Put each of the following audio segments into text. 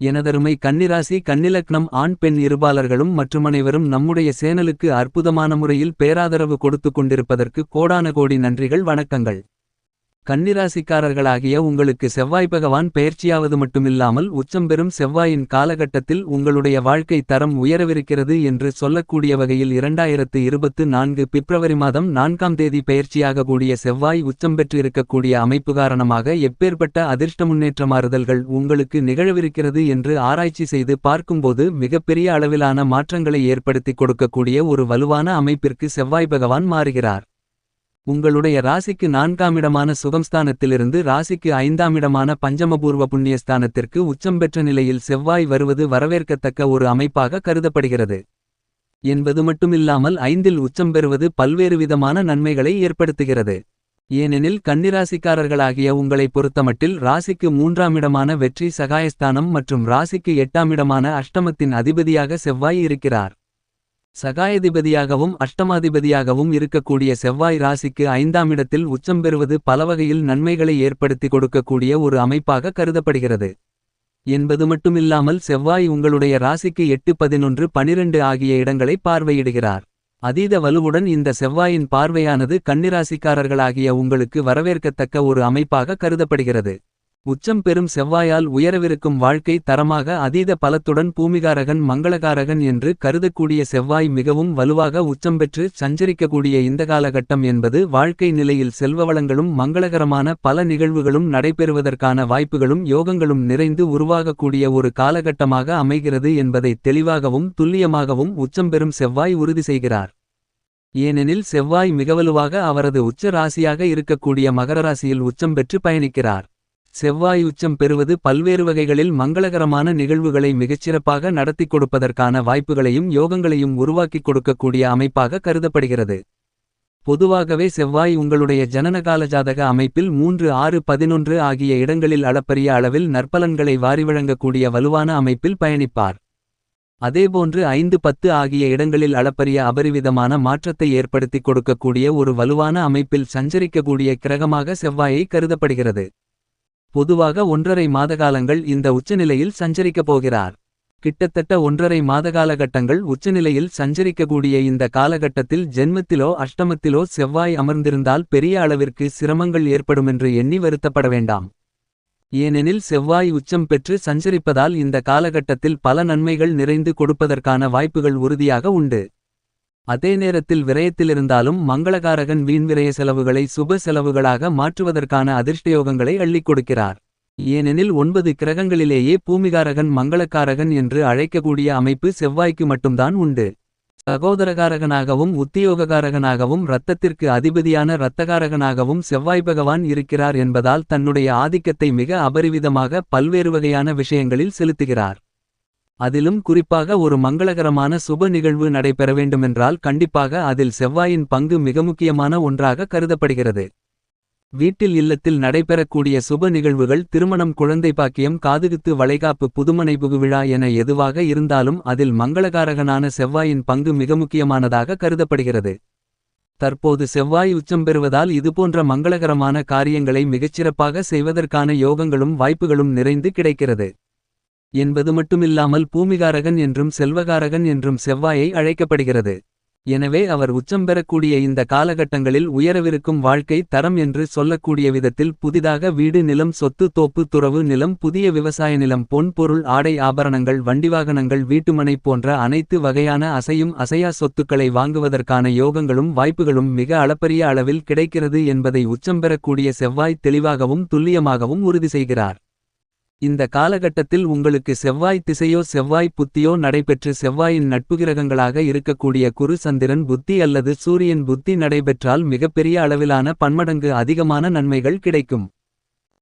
எனதருமை கன்னிராசி கன்னிலக்னம் ஆண் பெண் இருபாலர்களும் மற்றுமனைவரும் நம்முடைய சேனலுக்கு அற்புதமான முறையில் பேராதரவு கொடுத்துக் கொண்டிருப்பதற்கு கோடான கோடி நன்றிகள் வணக்கங்கள். கன்னிராசிக்காரர்களாகிய உங்களுக்கு செவ்வாய் பகவான் பெயர்ச்சியாவது மட்டுமில்லாமல் உச்சம் பெறும் செவ்வாயின் காலகட்டத்தில் உங்களுடைய வாழ்க்கை தரம் உயரவிருக்கிறது என்று சொல்லக்கூடிய வகையில் இரண்டாயிரத்து இருபத்து நான்கு பிப்ரவரி மாதம் நான்காம் தேதி பயிற்சியாகக்கூடிய செவ்வாய் உச்சம் பெற்றிருக்கக்கூடிய அமைப்பு காரணமாக எப்பேற்பட்ட அதிர்ஷ்ட முன்னேற்ற மாறுதல்கள் உங்களுக்கு நிகழவிருக்கிறது என்று ஆராய்ச்சி செய்து பார்க்கும்போது மிகப்பெரிய அளவிலான மாற்றங்களை ஏற்படுத்திக் கொடுக்கக்கூடிய ஒரு வலுவான அமைப்பிற்கு செவ்வாய் பகவான் மாறுகிறார். உங்களுடைய ராசிக்கு நான்காம் இடமான சுகம்ஸ்தானத்திலிருந்து ராசிக்கு ஐந்தாம் இடமான பஞ்சமபூர்வ புண்ணியஸ்தானத்திற்கு உச்சம் பெற்ற நிலையில் செவ்வாய் வருவது வரவேற்கத்தக்க ஒரு அமைப்பாக கருதப்படுகிறது. என்பது மட்டுமில்லாமல் ஐந்தில் உச்சம் பெறுவது பல்வேறு விதமான நன்மைகளை ஏற்படுத்துகிறது. ஏனெனில் கன்னிராசிக்காரர்களாகிய உங்களைப் பொறுத்தமட்டில் ராசிக்கு மூன்றாம் இடமான வெற்றி சகாயஸ்தானம் மற்றும் ராசிக்கு எட்டாம் இடமான அஷ்டமத்தின் அதிபதியாக செவ்வாய் இருக்கிறார். சகாயதிபதியாகவும் அஷ்டமாதிபதியாகவும் இருக்கக்கூடிய செவ்வாய் ராசிக்கு ஐந்தாம் இடத்தில் உச்சம் பெறுவது பலவகையில் நன்மைகளை ஏற்படுத்தி கொடுக்கக்கூடிய ஒரு அமைப்பாக கருதப்படுகிறது. என்பது மட்டுமில்லாமல் செவ்வாய் உங்களுடைய ராசிக்கு எட்டு பதினொன்று பனிரெண்டு ஆகிய இடங்களை பார்வையிடுகிறார். அதீத வலுவுடன் இந்த செவ்வாயின் பார்வையானது கன்னிராசிக்காரர்களாகிய உங்களுக்கு வரவேற்கத்தக்க ஒரு அமைப்பாக கருதப்படுகிறது. உச்சம் பெறும் செவ்வாயால் உயரவிருக்கும் வாழ்க்கை தரமாக அதீத பலத்துடன் பூமிகாரகன் மங்களகாரகன் என்று கருதக்கூடிய செவ்வாய் மிகவும் வலுவாக உச்சம் பெற்று சஞ்சரிக்கக்கூடிய இந்த காலகட்டம் என்பது வாழ்க்கை நிலையில் செல்வவளங்களும் மங்களகரமான பல நிகழ்வுகளும் நடைபெறுவதற்கான வாய்ப்புகளும் யோகங்களும் நிறைந்து உருவாகக்கூடிய ஒரு காலகட்டமாக அமைகிறது என்பதை தெளிவாகவும் துல்லியமாகவும் உச்சம் பெறும் செவ்வாய் உறுதி செய்கிறார். ஏனெனில் செவ்வாய் மிகவலுவாக அவரது உச்ச ராசியாக இருக்கக்கூடிய மகர ராசியில் உச்சம் பெற்று பயணிக்கிறார். செவ்வாய் உச்சம் பெறுவது பல்வேறு வகைகளில் மங்களகரமான நிகழ்வுகளை மிகச்சிறப்பாக நடத்திக் கொடுப்பதற்கான வாய்ப்புகளையும் யோகங்களையும் உருவாக்கிக் கொடுக்கக்கூடிய அமைப்பாக கருதப்படுகிறது. பொதுவாகவே செவ்வாய் உங்களுடைய ஜனனகால ஜாதக அமைப்பில் மூன்று ஆறு பதினொன்று ஆகிய இடங்களில் அளப்பரிய அளவில் நற்பலன்களை வாரி வழங்கக்கூடிய வலுவான அமைப்பில் பயணிப்பார். அதேபோன்று ஐந்து பத்து ஆகிய இடங்களில் அளப்பரிய அபரிவிதமான மாற்றத்தை ஏற்படுத்திக் கொடுக்கக்கூடிய ஒரு வலுவான அமைப்பில் சஞ்சரிக்கக்கூடிய கிரகமாக செவ்வாயை கருதப்படுகிறது. பொதுவாக ஒன்றரை மாதகாலங்கள் இந்த உச்சநிலையில் சஞ்சரிக்கப் போகிறார். கிட்டத்தட்ட ஒன்றரை மாதகாலகட்டங்கள் உச்சநிலையில் சஞ்சரிக்கக்கூடிய இந்த காலகட்டத்தில் ஜென்மத்திலோ அஷ்டமத்திலோ செவ்வாய் அமர்ந்திருந்தால் பெரிய அளவிற்கு சிரமங்கள் ஏற்படுமென்று எண்ணி வருத்தப்பட வேண்டாம். ஏனெனில் செவ்வாய் உச்சம் பெற்று சஞ்சரிப்பதால் இந்த காலகட்டத்தில் பல நன்மைகள் நிறைந்து கொடுப்பதற்கான வாய்ப்புகள் உறுதியாக உண்டு. அதே நேரத்தில் விரயத்திலிருந்தாலும் மங்களகாரகன் வீண் விரய செலவுகளை சுப செலவுகளாக மாற்றுவதற்கான அதிர்ஷ்டயோகங்களை அள்ளிக் கொடுக்கிறார். ஏனெனில் ஒன்பது கிரகங்களிலேயே பூமிகாரகன் மங்களக்காரகன் என்று அழைக்கக்கூடிய அமைப்பு செவ்வாய்க்கு மட்டும்தான் உண்டு. சகோதரகாரகனாகவும் உத்தியோககாரகனாகவும் இரத்தத்திற்கு அதிபதியான இரத்தகாரகனாகவும் செவ்வாய் பகவான் இருக்கிறார் என்பதால் தன்னுடைய ஆதிக்கத்தை மிக அபரிவிதமாக பல்வேறு வகையான விஷயங்களில் செலுத்துகிறார். அதிலும் குறிப்பாக ஒரு மங்களகரமான சுப நிகழ்வு நடைபெற வேண்டுமென்றால் கண்டிப்பாக அதில் செவ்வாயின் பங்கு மிக முக்கியமான ஒன்றாக கருதப்படுகிறது. வீட்டில் இல்லத்தில் நடைபெறக்கூடிய சுப நிகழ்வுகள் திருமணம் குழந்தை பாக்கியம் காதுகுத்து வளைகாப்பு புதுமனை புகுவிழா என எதுவாக இருந்தாலும் அதில் மங்களகாரகனான செவ்வாயின் பங்கு மிக முக்கியமானதாக கருதப்படுகிறது. தற்போது செவ்வாய் உச்சம் பெறுவதால் இதுபோன்ற மங்களகரமான காரியங்களை மிகச்சிறப்பாக செய்வதற்கான யோகங்களும் வாய்ப்புகளும் நிறைந்து கிடைக்கிறது. என்பது மட்டுமில்லாமல் பூமிகாரகன் என்றும் செல்வகாரகன் என்றும் செவ்வாயை அழைக்கப்படுகிறது. எனவே அவர் உச்சம் பெறக்கூடிய இந்த காலகட்டங்களில் உயரவிருக்கும் வாழ்க்கை தரம் என்று சொல்லக்கூடிய விதத்தில் புதிதாக வீடு நிலம் சொத்து தோப்பு துறவு நிலம் புதிய விவசாய நிலம் பொன் பொருள் ஆடை ஆபரணங்கள் வண்டிவாகனங்கள் வீட்டுமனை போன்ற அனைத்து வகையான அசையும் அசையா சொத்துக்களை வாங்குவதற்கான யோகங்களும் வாய்ப்புகளும் மிக அளப்பரிய அளவில் கிடைக்கிறது என்பதை உச்சம் பெறக்கூடிய செவ்வாய் தெளிவாகவும் துல்லியமாகவும் உறுதி செய்கிறார். இந்த காலகட்டத்தில் உங்களுக்கு செவ்வாய் திசையோ செவ்வாய் புத்தியோ நடைபெற்று செவ்வாயின் நட்புகிரகங்களாக இருக்கக்கூடிய குரு சந்திரன் புத்தி அல்லது சூரியன் புத்தி நடைபெற்றால் மிகப்பெரிய அளவிலான பன்மடங்கு அதிகமான நன்மைகள் கிடைக்கும்.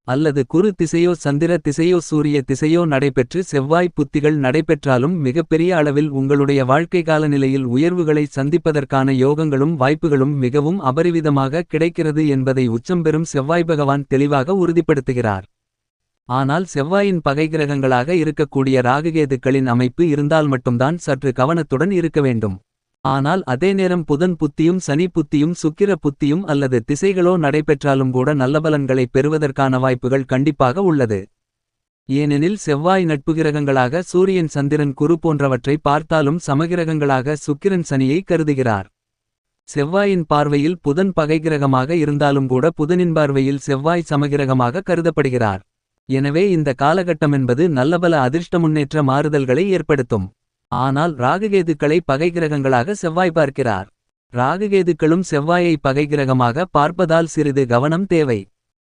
அல்லது குரு திசையோ சந்திர திசையோ சூரிய திசையோ நடைபெற்று செவ்வாய் புத்திகள் நடைபெற்றாலும் மிகப்பெரிய அளவில் உங்களுடைய வாழ்க்கை காலநிலையில் உயர்வுகளை சந்திப்பதற்கான யோகங்களும் வாய்ப்புகளும் மிகவும் அபரிவிதமாக கிடைக்கிறது என்பதை உச்சம் பெறும் செவ்வாய் பகவான் தெளிவாக உறுதிப்படுத்துகிறார். ஆனால் செவ்வாயின் பகை கிரகங்களாக இருக்கக்கூடிய ராககேதுக்களின் அமைப்பு இருந்தால் மட்டும்தான் சற்று கவனத்துடன் இருக்க வேண்டும். ஆனால் அதே நேரம் புதன் புத்தியும் சனி புத்தியும் சுக்கிர புத்தியும் அல்லது திசைகளோ நடைபெற்றாலும் கூட நல்ல பலன்களை பெறுவதற்கான வாய்ப்புகள் கண்டிப்பாக உள்ளது. ஏனெனில் செவ்வாய் நட்பு கிரகங்களாக சூரியன் சந்திரன் குரு போன்றவற்றை பார்த்தாலும் சமகிரகங்களாக சுக்கிரன் சனியை கருதுகிறார். செவ்வாயின் பார்வையில் புதன் பகைகிரகமாக இருந்தாலும் கூட புதனின் பார்வையில் செவ்வாய் சமகிரகமாக கருதப்படுகிறார். எனவே இந்த காலகட்டமென்பது நல்லபல அதிர்ஷ்ட முன்னேற்ற மாறுதல்களை ஏற்படுத்தும். ஆனால் ராகுகேதுக்களை பகைகிரகங்களாக செவ்வாய் பார்க்கிறார். ராகுகேதுக்களும் செவ்வாயை பகைகிரகமாக பார்ப்பதால் சிறிது கவனம் தேவை.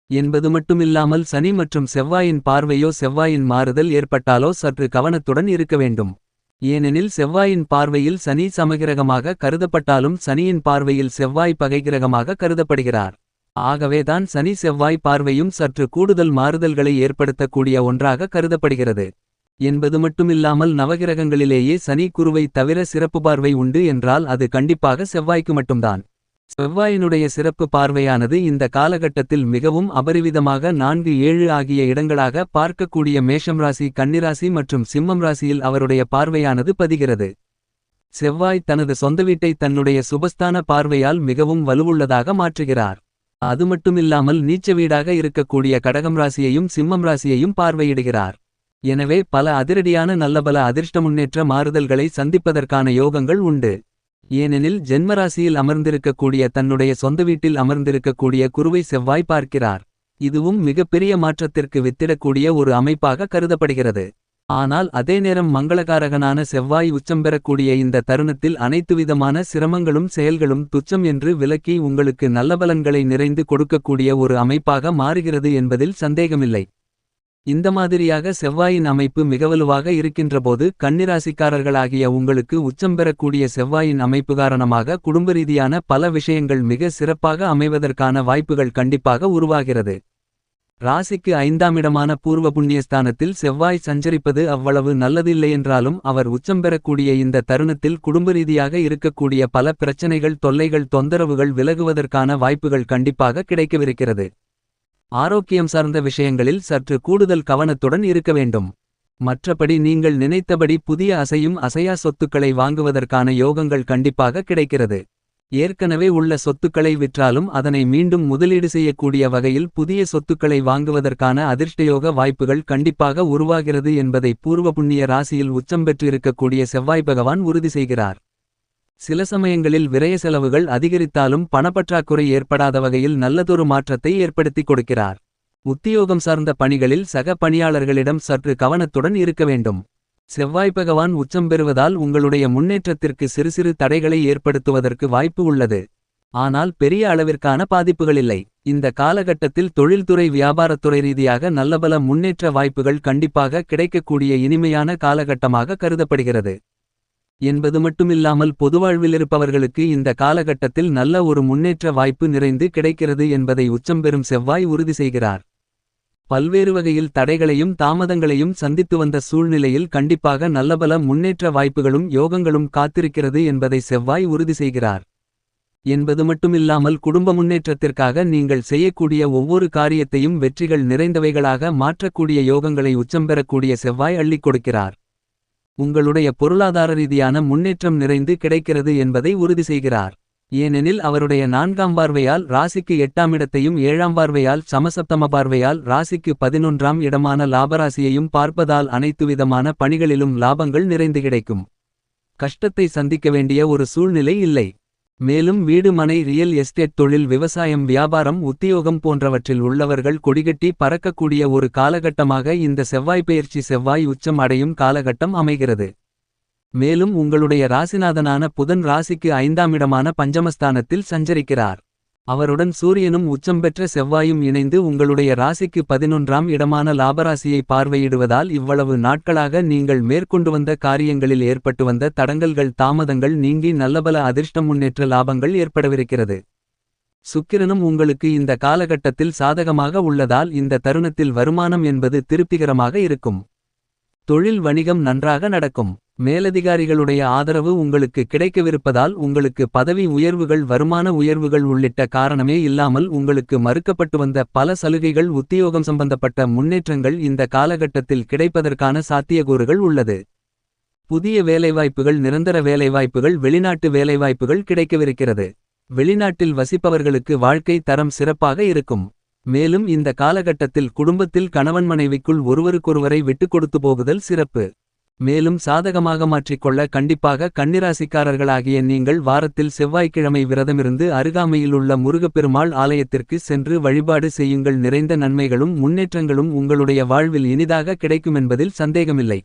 என்பது மட்டுமில்லாமல் சனி மற்றும் செவ்வாயின் பார்வையோ செவ்வாயின் மாறுதல் ஏற்பட்டாலோ சற்று கவனத்துடன் இருக்க வேண்டும். ஏனெனில் செவ்வாயின் பார்வையில் சனி சமகிரகமாக கருதப்பட்டாலும் சனியின் பார்வையில் செவ்வாய் பகைகிரகமாக கருதப்படுகிறார். ஆகவேதான் சனி செவ்வாய் பார்வையும் சற்று கூடுதல் மாறுதல்களை ஏற்படுத்தக்கூடிய ஒன்றாக கருதப்படுகிறது. என்பது மட்டுமில்லாமல் நவகிரகங்களிலேயே சனி குருவை தவிர சிறப்பு பார்வை உண்டு என்றால் அது கண்டிப்பாக செவ்வாய்க்கு மட்டும்தான். செவ்வாயினுடைய சிறப்பு பார்வையானது இந்த காலகட்டத்தில் மிகவும் அபரிவிதமாக நான்கு ஏழு ஆகிய இடங்களாக பார்க்கக்கூடிய மேஷம் ராசி கன்னிராசி மற்றும் சிம்மம் ராசியில் அவருடைய பார்வையானது பதிகிறது. செவ்வாய் தனது சொந்த வீட்டை தன்னுடைய சுபஸ்தான பார்வையால் மிகவும் வலுவுள்ளதாக மாற்றுகிறார். அது மட்டுமில்லாமல் நீச்ச வீடாக இருக்கக்கூடிய கடகம் ராசியையும் சிம்மம் ராசியையும் பார்வையிடுகிறார். எனவே பல அதிரடியான நல்லபல அதிர்ஷ்ட முன்னேற்ற மாறுதல்களை சந்திப்பதற்கான யோகங்கள் உண்டு. ஏனெனில் ஜென்மராசியில் அமர்ந்திருக்கக்கூடிய தன்னுடைய சொந்த வீட்டில் அமர்ந்திருக்கக்கூடிய குருவை செவ்வாய் பார்க்கிறார். இதுவும் மிகப்பெரிய மாற்றத்திற்கு வித்திடக்கூடிய ஒரு அமைப்பாக கருதப்படுகிறது. ஆனால் அதே நேரம் மங்களகாரகனான செவ்வாய் உச்சம் பெறக்கூடிய இந்த தருணத்தில் அனைத்துவிதமான சிரமங்களும் செயல்களும் துச்சம் என்று விலக்கி உங்களுக்கு நல்ல பலன்களை நிறைந்து கொடுக்கக்கூடிய ஒரு அமைப்பாக மாறுகிறது என்பதில் சந்தேகமில்லை. இந்த மாதிரியாக செவ்வாயின் அமைப்பு மிகவலுவாக இருக்கின்றபோது கன்னிராசிக்காரர்களாகிய உங்களுக்கு உச்சம் பெறக்கூடிய செவ்வாயின் அமைப்பு காரணமாக குடும்பரீதியான பல விஷயங்கள் மிக சிறப்பாக அமைவதற்கான வாய்ப்புகள் கண்டிப்பாக உருவாகிறது. ராசிக்கு ஐந்தாம் இடமான பூர்வ புண்ணியஸ்தானத்தில் செவ்வாய் சஞ்சரிப்பது அவ்வளவு நல்லதில்லையென்றாலும் அவர் உச்சம் பெறக்கூடிய இந்த தருணத்தில் குடும்ப ரீதியாக இருக்கக்கூடிய பல பிரச்சனைகள் தொல்லைகள் தொந்தரவுகள் விலகுவதற்கான வாய்ப்புகள் கண்டிப்பாக கிடைக்கவிருக்கிறது. ஆரோக்கியம் சார்ந்த விஷயங்களில் சற்று கூடுதல் கவனத்துடன் இருக்க வேண்டும். மற்றபடி நீங்கள் நினைத்தபடி புதிய அசையும் அசையா சொத்துக்களை வாங்குவதற்கான யோகங்கள் கண்டிப்பாக கிடைக்கிறது. ஏற்கனவே உள்ள சொத்துக்களை விற்றாலும் அதனை மீண்டும் முதலீடு செய்யக்கூடிய வகையில் புதிய சொத்துக்களை வாங்குவதற்கான அதிர்ஷ்டயோக வாய்ப்புகள் கண்டிப்பாக உருவாகிறது என்பதை பூர்வ புண்ணிய ராசியில் உச்சம் பெற்றிருக்கக்கூடிய செவ்வாய் பகவான் உறுதி செய்கிறார். சில சமயங்களில் விரய செலவுகள் அதிகரித்தாலும் பணப்பற்றாக்குறை ஏற்படாத வகையில் நல்லதொரு மாற்றத்தை ஏற்படுத்திக் கொடுக்கிறார். உத்தியோகம் சார்ந்த பணிகளில் சக பணியாளர்களிடம் சற்று கவனத்துடன் இருக்க வேண்டும். செவ்வாய் பகவான் உச்சம் பெறுவதால் உங்களுடைய முன்னேற்றத்திற்கு சிறு சிறு தடைகளை ஏற்படுத்துவதற்கு வாய்ப்பு உள்ளது. ஆனால் பெரிய அளவிற்கான பாதிப்புகளில்லை இந்த காலகட்டத்தில் தொழில்துறை வியாபாரத்துறை ரீதியாக நல்லபல முன்னேற்ற வாய்ப்புகள் கண்டிப்பாக கிடைக்கக்கூடிய இனிமையான காலகட்டமாக கருதப்படுகிறது. என்பது மட்டுமில்லாமல் பொதுவாழ்விலிருப்பவர்களுக்கு இந்த காலகட்டத்தில் நல்ல ஒரு முன்னேற்ற வாய்ப்பு நிறைந்து கிடைக்கிறது என்பதை உச்சம் பெறும் செவ்வாய் உறுதி செய்கிறார். பல்வேறு வகையில் தடைகளையும் தாமதங்களையும் சந்தித்து வந்த சூழ்நிலையில் கண்டிப்பாக நல்லபல முன்னேற்ற வாய்ப்புகளும் யோகங்களும் காத்திருக்கிறது என்பதை செவ்வாய் உறுதி செய்கிறார். என்பது மட்டுமில்லாமல் குடும்ப முன்னேற்றத்திற்காக நீங்கள் செய்யக்கூடிய ஒவ்வொரு காரியத்தையும் வெற்றிகள் நிறைந்தவைகளாக மாற்றக்கூடிய யோகங்களை உச்சம் பெறக்கூடிய செவ்வாய் அள்ளிக் கொடுக்கிறார். உங்களுடைய பொருளாதார ரீதியான முன்னேற்றம் நிறைந்து கிடைக்கிறது என்பதை உறுதி செய்கிறார். ஏனெனில் அவருடைய நான்காம் பார்வையால் ராசிக்கு எட்டாம் இடத்தையும் ஏழாம் பார்வையால் சமசப்தம பார்வையால் ராசிக்கு பதினொன்றாம் இடமான லாபராசியையும் பார்ப்பதால் அனைத்துவிதமான பணிகளிலும் லாபங்கள் நிறைந்து கிடைக்கும். கஷ்டத்தை சந்திக்க வேண்டிய ஒரு சூழ்நிலை இல்லை. மேலும் வீடு மனை ரியல் எஸ்டேட் தொழில் விவசாயம் வியாபாரம் உத்தியோகம் போன்றவற்றில் உள்ளவர்கள் கொடிகட்டி பறக்கக்கூடிய ஒரு காலகட்டமாக இந்த செவ்வாய் பயிற்சி செவ்வாய் உச்சம் அடையும் காலகட்டம் அமைகிறது. மேலும் உங்களுடைய ராசிநாதனான புதன் ராசிக்கு ஐந்தாம் இடமான பஞ்சமஸ்தானத்தில் சஞ்சரிக்கிறார். அவருடன் சூரியனும் உச்சம் பெற்ற செவ்வாயும் இணைந்து உங்களுடைய ராசிக்கு பதினொன்றாம் இடமான லாபராசியை பார்வையிடுவதால் இவ்வளவு நாட்களாக நீங்கள் மேற்கொண்டு வந்த காரியங்களில் ஏற்பட்டு வந்த தடங்கல்கள் தாமதங்கள் நீங்கி நல்லபல அதிர்ஷ்டம் முன்னேற்ற லாபங்கள் ஏற்படவிருக்கிறது. சுக்கிரனும் உங்களுக்கு இந்த காலகட்டத்தில் சாதகமாக உள்ளதால் இந்த தருணத்தில் வருமானம் என்பது திருப்திகரமாக இருக்கும். தொழில் வணிகம் நன்றாக நடக்கும். மேலதிகாரிகளுடைய ஆதரவு உங்களுக்கு கிடைக்கவிருப்பதால் உங்களுக்கு பதவி உயர்வுகள் வருமான உயர்வுகள் உள்ளிட்ட காரணமே இல்லாமல் உங்களுக்கு மறுக்கப்பட்டு வந்த பல சலுகைகள் உத்தியோகம் சம்பந்தப்பட்ட முன்னேற்றங்கள் இந்த காலகட்டத்தில் கிடைப்பதற்கான சாத்தியக்கூறுகள் உள்ளது. புதிய வேலைவாய்ப்புகள் நிரந்தர வேலைவாய்ப்புகள் வெளிநாட்டு வேலைவாய்ப்புகள் கிடைக்கவிருக்கிறது. வெளிநாட்டில் வசிப்பவர்களுக்கு வாழ்க்கை தரம் சிறப்பாக இருக்கும். மேலும் இந்த காலகட்டத்தில் குடும்பத்தில் கணவன் மனைவிக்குள் ஒருவருக்கொருவரை விட்டுக் கொடுத்து போகுதல் சிறப்பு. மேலும் சாதகமாக மாற்றிக்கொள்ள கண்டிப்பாக கன்னிராசிக்காரர்களாகிய நீங்கள் வாரத்தில் செவ்வாய்க்கிழமை விரதமிருந்து அருகாமையிலுள்ள முருகப்பெருமாள் ஆலயத்திற்கு சென்று வழிபாடு செய்யுங்கள் நிறைந்த நன்மைகளும் முன்னேற்றங்களும் உங்களுடைய வாழ்வில் இனிதாக கிடைக்குமென்பதில் சந்தேகமில்லை.